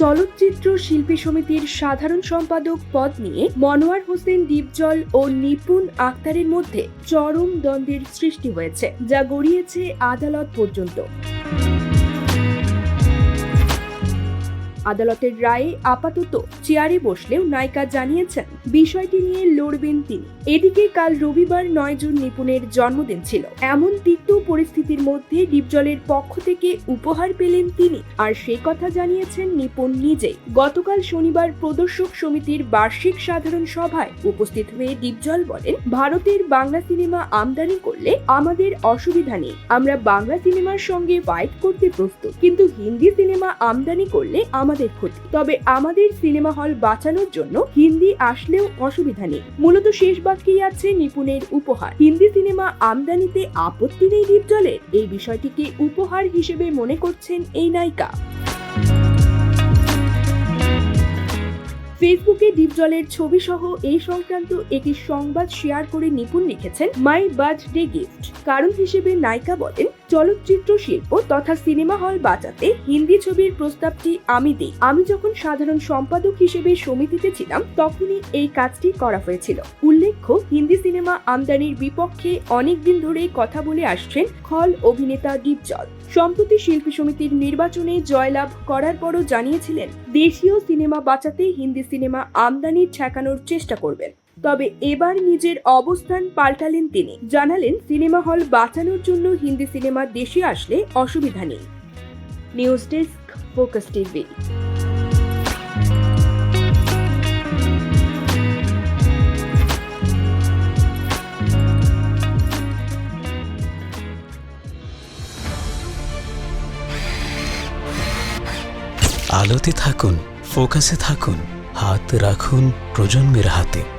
চলচ্চিত্র শিল্পী সমিতির সাধারণ সম্পাদক পদ নিয়ে মনোয়ার হোসেন ডিপজল ও নিপুণ আক্তারের মধ্যে চরম দ্বন্দ্বের সৃষ্টি হয়েছে, যা গড়িয়েছে আদালত পর্যন্ত। আদালতের রায়ে আপাতত চেয়ারে বসলেও নায়িকা জানিয়েছেন, বিষয়টি নিয়ে লড়বেন তিনি। এদিকে কাল রবিবার নয় জুন নিপুণের জন্মদিন ছিল। এমন তিক্ত পরিস্থিতির মধ্যে ডিপজলের পক্ষ থেকে উপহার পেলেন তিনি। আর সে কথা জানিয়েছেন নিপুণ নিজেই। গতকাল শনিবার প্রদর্শক সমিতির বার্ষিক সাধারণ সভায় উপস্থিত হয়ে ডিপজল বলেন, ভারতের বাংলা সিনেমা আমদানি করলে আমাদের অসুবিধা নেই। আমরা বাংলা সিনেমার সঙ্গে ফাইট করতে প্রস্তুত। কিন্তু হিন্দি সিনেমা আমদানি করলে আমাদের ক্ষতি। তবে আমাদের সিনেমা হল বাঁচানোর জন্য হিন্দি আসলেও অসুবিধা নেই। মূলত শেষ বাক্যেই আছে নিপুণের উপহার। হিন্দি সিনেমা আমদানিতে আপত্তি নেই দীপজলের এই বিষয়টিকে উপহার হিসেবে মনে করছেন এই নায়িকা। ফেসবুকে ডিপজলের ছবি সহ এই সংক্রান্ত একটি সংবাদ শেয়ার করে নিপুণ লিখেছেন, মাই বার্থডে গিফট। কারণ হিসেবে নায়িকা বলেন চলচ্চিত্র শিল্প তথা সিনেমা হল বাঁচাতে হিন্দি ছবির প্রস্তাবটি আমি দিই। আমি যখন সাধারণ সম্পাদক হিসেবে সমিতিতে ছিলাম, তখনই এই কাজটি করা হয়েছিল। উল্লেখ্য, হিন্দি সিনেমা আমদানির বিপক্ষে অনেকদিন ধরেই কথা বলে আসছেন খল অভিনেতা ডিপজল সম্প্রতি শিল্পী সমিতির নির্বাচনে জয়লাভ করার পরও জানিয়েছিলেন, দেশীয় সিনেমা বাঁচাতে হিন্দি সিনেমা আমদানি ঠেকানোর চেষ্টা করবেন। তবে এবার নিজের অবস্থান পাল্টালেন তিনি। জানালেন, সিনেমা হল বাঁচানোর জন্য হিন্দি সিনেমা দেশে আসলে অসুবিধা নেই। News desk, focus TV. আলোতে থাকুন, ফোকাসে থাকুন, হাত রাখুন প্রজন্মের হাতে।